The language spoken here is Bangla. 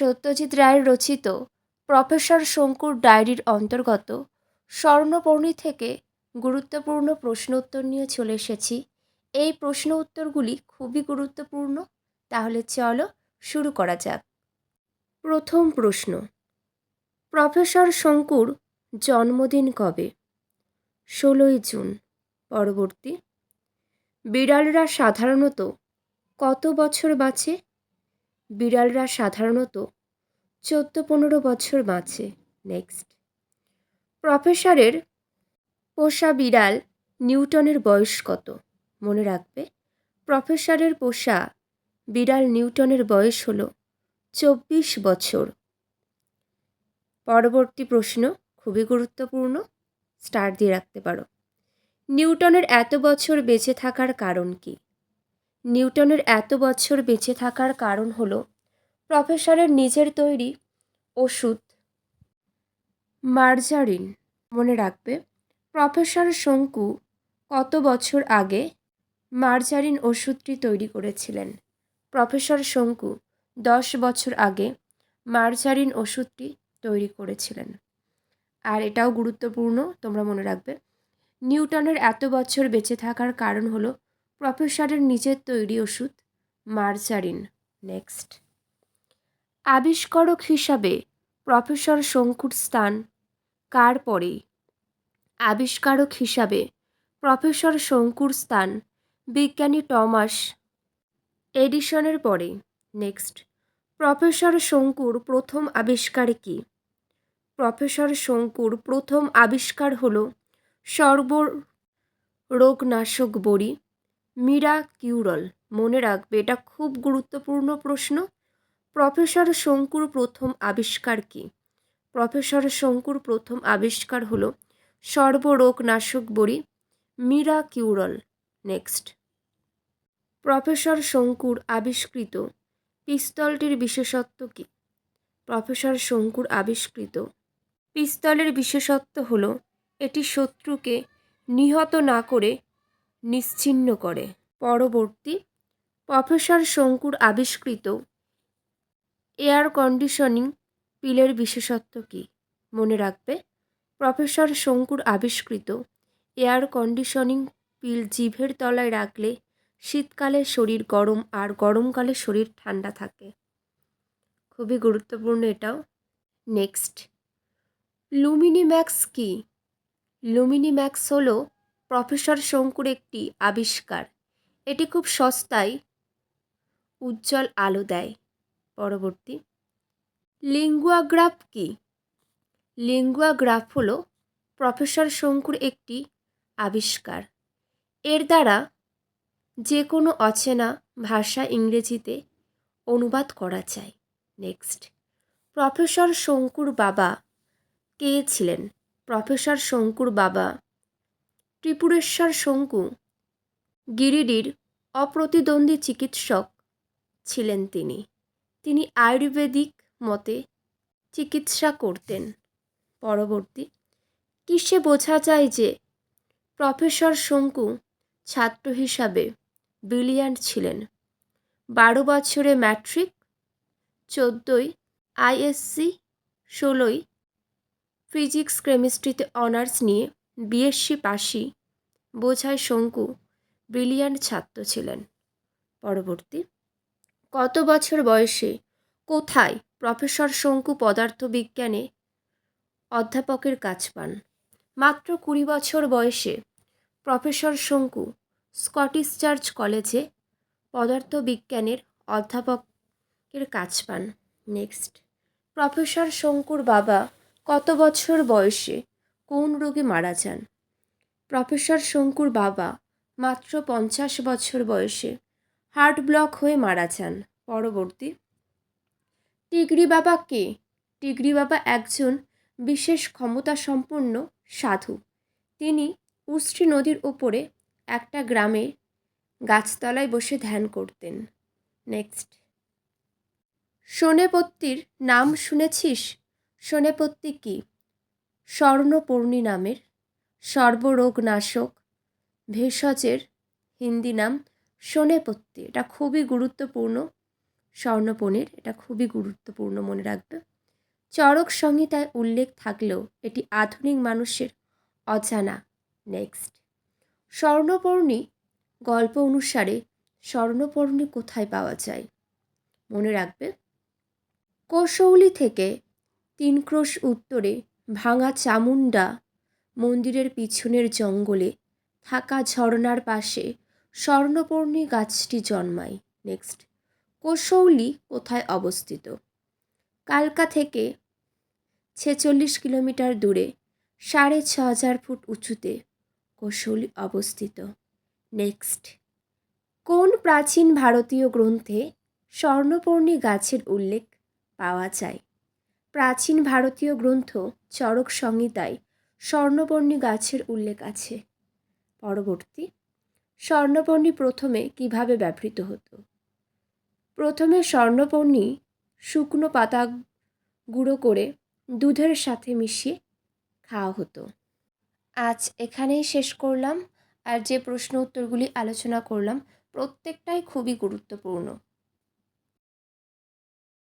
সত্যজিৎ রায়ের রচিত প্রফেসর শঙ্কুর ডায়েরির অন্তর্গত স্বর্ণপর্ণী থেকে গুরুত্বপূর্ণ প্রশ্ন উত্তর নিয়ে চলে এসেছি। এই প্রশ্ন উত্তরগুলি খুবই গুরুত্বপূর্ণ। তাহলে চলো শুরু করা যাক। প্রথম প্রশ্ন, প্রফেসর শঙ্কুর জন্মদিন কবে? ষোলোই জুন, পরবর্তী। বিড়ালরা সাধারণত কত বছর বাঁচে? বিড়ালরা সাধারণত চোদ্দ পনেরো বছর বাঁচে। নেক্সট প্রফেসরের পোষা বিড়াল নিউটনের বয়স কত? মনে রাখবে, প্রফেসরের পোষা বিড়াল নিউটনের বয়স হলো চব্বিশ বছর। পরবর্তী প্রশ্ন, খুবই গুরুত্বপূর্ণ স্টার দিয়ে রাখতে পারো। নিউটনের এত বছর বেঁচে থাকার কারণ কি? নিউটনের এত বছর বেঁচে থাকার কারণ হলো প্রফেসরের নিজের তৈরি ওষুধ। মার্জারিন, মনে রাখবে, প্রফেসর শঙ্কু কত বছর আগে মার্জারিন ওষুধটি তৈরি করেছিলেন? প্রফেসর শঙ্কু দশ বছর আগে মার্জারিন ওষুধটি তৈরি করেছিলেন। আর এটাও গুরুত্বপূর্ণ, তোমরা মনে রাখবে, নিউটনের এত বছর বেঁচে থাকার কারণ হলো প্রফেসরের নিজের তৈরি ওষুধ, মার্জারিন। নেক্সট। আবিষ্কারক হিসাবে প্রফেসর শঙ্কুর স্থান কার পরেই আবিষ্কারক হিসাবে প্রফেসর শঙ্কুর স্থান বিজ্ঞানী টমাস এডিশনের পরে। নেক্সট। প্রফেসর শঙ্কুর প্রথম আবিষ্কার কি? প্রফেসর শঙ্কুর প্রথম আবিষ্কার হল সর্বরোগনাশক বড়ি। মিরা কিউরল মনে রাখবে, এটা খুব গুরুত্বপূর্ণ প্রশ্ন। প্রফেসর শঙ্কুর প্রথম আবিষ্কার কি? প্রফেসর শঙ্কুর প্রথম আবিষ্কার হলো সর্বরোগনাশক বড়ি মিরা কিউরল নেক্সট। প্রফেসর শঙ্কুর আবিষ্কৃত পিস্তলটির বিশেষত্ব কী? প্রফেসর শঙ্কুর আবিষ্কৃত পিস্তলের বিশেষত্ব হল, এটি শত্রুকে নিহত না করে নিশ্চিহ্ন করে। পরবর্তী। প্রফেসর শঙ্কুর আবিষ্কৃত এয়ার কন্ডিশনিং পিলের বিশেষত্ব কী? মনে রাখবে, প্রফেসর শঙ্কুর আবিষ্কৃত এয়ার কন্ডিশনিং পিল জিভের তলায় রাখলে শীতকালে শরীর গরম আর গরমকালে শরীর ঠান্ডা থাকে। খুবই গুরুত্বপূর্ণ এটাও। নেক্সট। লুমিনি লুমিনিম্যাক্স কি? লুমিনিম্যাক্স হলো প্রফেসর শঙ্কুর একটি আবিষ্কার। এটি খুব সস্তায় উজ্জ্বল আলো দেয়। পরবর্তী। লিঙ্গুয়াগ্রাফ কি? লিঙ্গুয়াগ্রাফ হলো প্রফেসর শঙ্কুর একটি আবিষ্কার। এর দ্বারা যে কোনো অচেনা ভাষা ইংরেজিতে অনুবাদ করা যায়। নেক্সট। প্রফেসর শঙ্কুর বাবা কে ছিলেন? প্রফেসর শঙ্কুর বাবা ত্রিপুরেশ্বর শঙ্কু গিরিডির অপ্রতিদ্বন্দ্বী চিকিৎসক ছিলেন তিনি। তিনি আয়ুর্বেদিক মতে চিকিৎসা করতেন। পরবর্তী, কিসে বোঝা যায় যে প্রফেসর শঙ্কু ছাত্র হিসাবে ব্রিলিয়ান্ট ছিলেন? বারো বছরে ম্যাট্রিক, চোদ্দোই আইএসসি, ষোলোই ফিজিক্স, কেমিস্ট্রিতে অনার্স নিয়ে বিএসসি পাশি বোঝায় শঙ্কু ব্রিলিয়ান্ট ছাত্র ছিলেন। পরবর্তী, কত বছর বয়সে কোথায় প্রফেসর শঙ্কু পদার্থবিজ্ঞানে অধ্যাপকের কাজ পান? মাত্র কুড়ি বছর বয়সে প্রফেসর শঙ্কু স্কটিশ চার্চ কলেজে পদার্থবিজ্ঞানের অধ্যাপকের কাজ পান। নেক্সট, প্রফেসর শঙ্কুর বাবা কত বছর বয়সে কোন রোগে মারা যান? প্রফেসর শঙ্কুর বাবা মাত্র পঞ্চাশ বছর বয়সে। হার্ট ব্লক হয়ে মারা যান। পরবর্তী। টিগরি বাবা কে? টিগরি বাবা একজন বিশেষ ক্ষমতা সম্পন্ন সাধু। তিনি উষ্ট্রি নদীর ওপরে একটা গ্রামে গাছতলায় বসে ধ্যান করতেন। নেক্সট। সোনেপত্তির নাম শুনেছিস? সোনেপত্তি কি? স্বর্ণপূর্ণী নামের সর্বরোগনাশক ভেষজের হিন্দি নাম সোনেপত্তি। এটা খুবই গুরুত্বপূর্ণ। স্বর্ণপণের, এটা খুবই গুরুত্বপূর্ণ মনে রাখবে। চরক সংহিতায় উল্লেখ থাকলেও এটি আধুনিক মানুষের অজানা। নেক্সট। স্বর্ণপর্ণী গল্প অনুসারে স্বর্ণপর্ণী কোথায় পাওয়া যায়? মনে রাখবে, কৌশৌলি থেকে তিন ক্রোশ উত্তরে ভাঙা চামুন্ডা মন্দিরের পিছনের জঙ্গলে থাকা ঝর্ণার পাশে স্বর্ণপর্ণী গাছটি জন্মায়। নেক্সট কৌশৌলি কোথায় অবস্থিত? কালকা থেকে ছেচল্লিশ কিলোমিটার দূরে, সাড়ে ছ হাজার ফুট উঁচুতে কৌশলী অবস্থিত। নেক্সট কোন প্রাচীন ভারতীয় গ্রন্থে স্বর্ণপর্ণী গাছের উল্লেখ পাওয়া যায়? প্রাচীন ভারতীয় গ্রন্থ চরক সংহিতায় স্বর্ণপর্ণী গাছের উল্লেখ আছে। পরবর্তী। স্বর্ণপর্ণী প্রথমে কীভাবে ব্যবহৃত হতো? প্রথমে স্বর্ণপর্ণী শুকনো পাতা গুঁড়ো করে দুধের সাথে মিশিয়ে খাওয়া হতো। আজ এখানেই শেষ করলাম। আর যে প্রশ্ন উত্তরগুলি আলোচনা করলাম, প্রত্যেকটাই খুবই গুরুত্বপূর্ণ।